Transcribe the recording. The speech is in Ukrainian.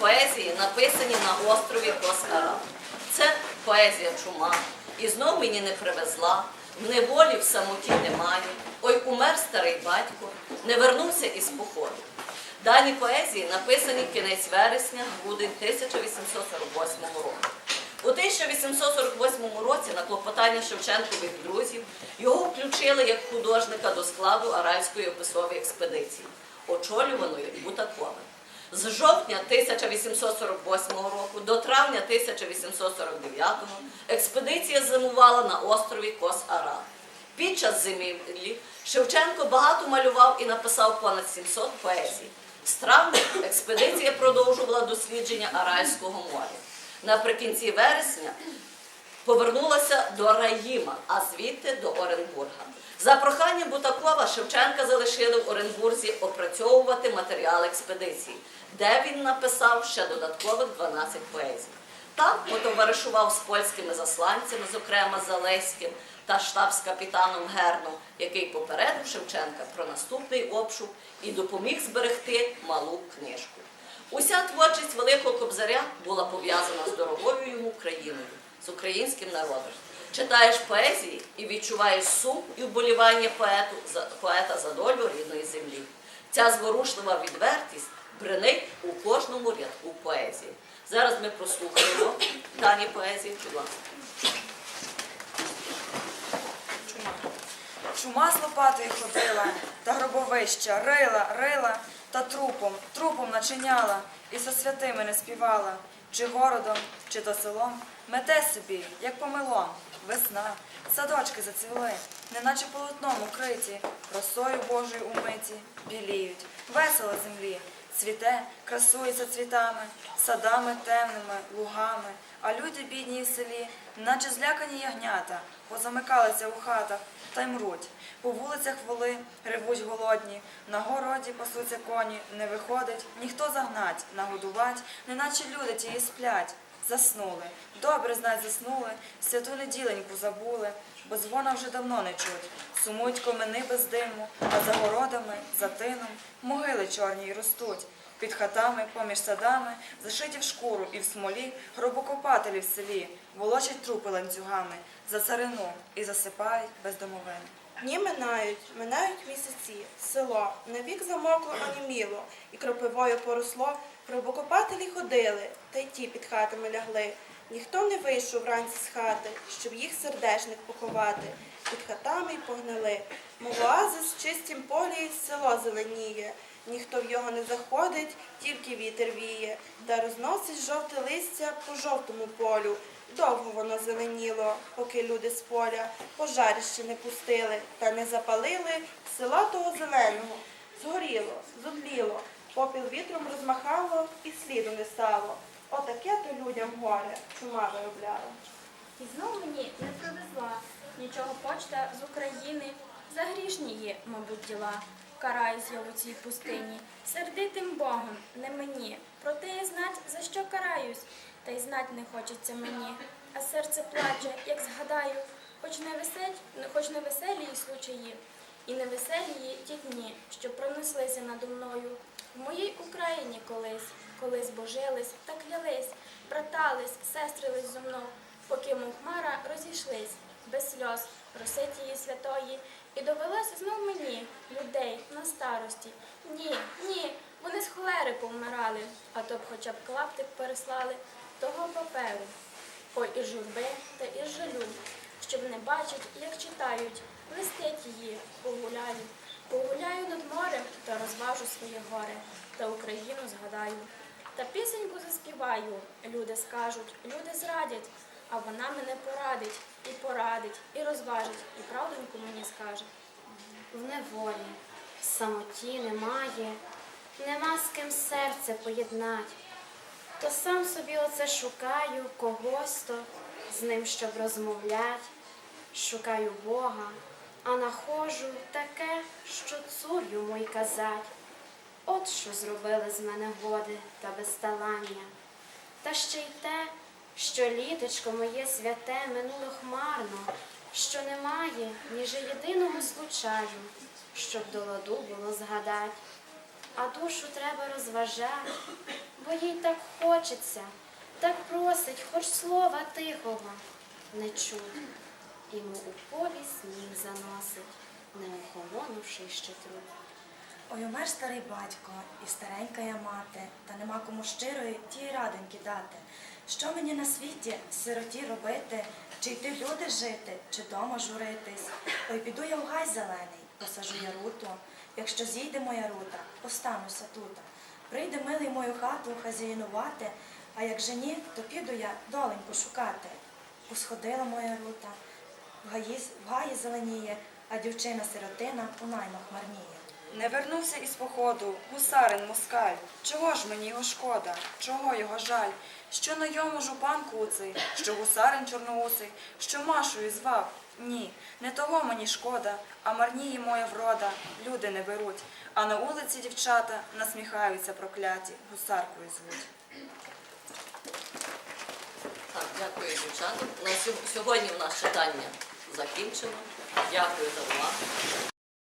поезії написані на острові Коскара. Це поезія чума. І знов мені не привезла, в неволі в самоті немає. Ой, умер старий батько, не вернувся із походу. Дані поезії написані кінець вересня, грудень 1848 року. У 1848 році на клопотання Шевченкових друзів його включили як художника до складу Аральської описової експедиції, очолюваної Бутаковим. З жовтня 1848 року до травня 1849 експедиція зимувала на острові Кос-Ара. Під час зимівлі Шевченко багато малював і написав понад 700 поезій. З травня експедиція продовжувала дослідження Аральського моря. Наприкінці вересня повернулася до Раїма, а звідти до Оренбурга. За проханням Бутакова Шевченка залишили в Оренбурзі опрацьовувати матеріал експедиції, де він написав ще додаткових 12 поезій. Там потоваришував з польськими засланцями, зокрема Залеським та штабс-капітаном Герном, який попередив Шевченка про наступний обшук і допоміг зберегти малу книжку. Уся творчість Великого Кобзаря була пов'язана з дорогою йому країною, українським народом. Читаєш поезії і відчуваєш сум і вболівання поету, за, поета за долю рідної землі. Ця зворушлива відвертість бренить у кожному рядку поезії. Зараз ми прослухаємо дані поезії. Будь ласка. Чума з лопатою ходила, та гробовища рила, рила, та трупом, трупом начиняла, і со святими не співала, чи городом, чи то селом, мете собі, як помилом, весна, садочки зацвіли, неначе полотном укриті, росою Божою умиті, біліють, весело землі, цвіте, красується цвітами, садами темними, лугами, а люди бідні в селі, наче злякані ягнята, позамикалися у хатах та й мруть. По вулицях воли ревуть голодні, на городі пасуться коні, не виходить, ніхто загнать, нагодувать, неначе люди тії сплять. Заснули, добре знать заснули, святу неділеньку забули, бо дзвона вже давно не чуть. Сумують комини без диму, а за городами, за тином могили чорні й ростуть. Під хатами, поміж садами, зашиті в шкуру і в смолі, гробокопателі в селі, волочать трупи ланцюгами за царину і засипають без домовин. Дні минають, минають місяці, село навік замокло оніміло, і кропивою поросло, гробокопателі ходили, та й ті під хатами лягли. Ніхто не вийшов вранці з хати, щоб їх сердешних поховати. Під хатами й погнили. Мов оазис в чистім полі село зеленіє. Ніхто в його не заходить, тільки вітер віє, та розносить жовте листя по жовтому полю. Довго воно зеленіло, поки люди з поля пожарище не пустили та не запалили села того зеленого. Згоріло, зодліло, попіл вітром розмахало і сліду не стало. Отаке то людям горе чума виробляла. І знов мені не привезла нічого почта з України. За грішні є, мабуть, діла. Караюсь я у цій пустині. Сердитим Богом, не мені. Проте я знать, за що караюсь, та й знать не хочеться мені. А серце плаче, як згадаю, хоч не весель, хоч не веселі й случаї, і не веселі ті дні, що пронеслися надо мною. В моїй Україні колись, колись божились та клялись, братались, сестрились зо мною, поки мов хмара розійшлись, без сльоз, роси тієї святої, і довелося знов мені, людей, на старості. Ні, ні, вони з холери повмирали, а то б хоча б клаптик переслали того паперу. Ой, і журби та і жалю, щоб не бачить, як читають, листять її, погуляю. Погуляю над морем та розважу своє горе, та Україну згадаю. Та пісеньку заспіваю, люди скажуть, люди зрадять, а вона мене порадить, і порадить, і розважить, і правдоньку мені скаже. в неволі, в самоті немає, нема з ким серце поєднать. То сам собі оце шукаю когось то, з ним щоб розмовлять. Шукаю Бога, а находжу таке, що цур йому й казать. От що зробили з мене годи та безталання. Та ще й те, що літочко моє святе минуло хмарно, що немає ніже єдиного случаю, щоб до ладу було згадать. а душу треба розважати, бо їй так хочеться, так просить, хоч слова тихого не чуть. Йому у полі сніг заносить, не охолонувши ще труд. Ой, умер старий батько і старенька я мати, та нема кому щирої тієї радоньки дати. Що мені на світі сироті робити, чи йти люди жити, чи дома журитись? Ой, піду я в гай зелений, посажу я руту. Якщо зійде моя рута, остануся тута. Прийде милий мою хату хазяїнувати, а як же ні, то піду я доленьку шукати. Усходила моя рута, в гаї, в гаї зеленіє, а дівчина сиротина у наймах марніє. Не вернувся із походу гусарин москаль. Чого ж мені його шкода? Чого його жаль? Що на йому жупан куций, що гусарин чорноусий, що Машою звав? Ні, не того мені шкода, а марніє моя врода, люди не беруть. А на вулиці дівчата насміхаються прокляті, гусаркою звуть. Так, дякую, дівчата. На сьогодні в нас читання закінчено. Дякую за увагу.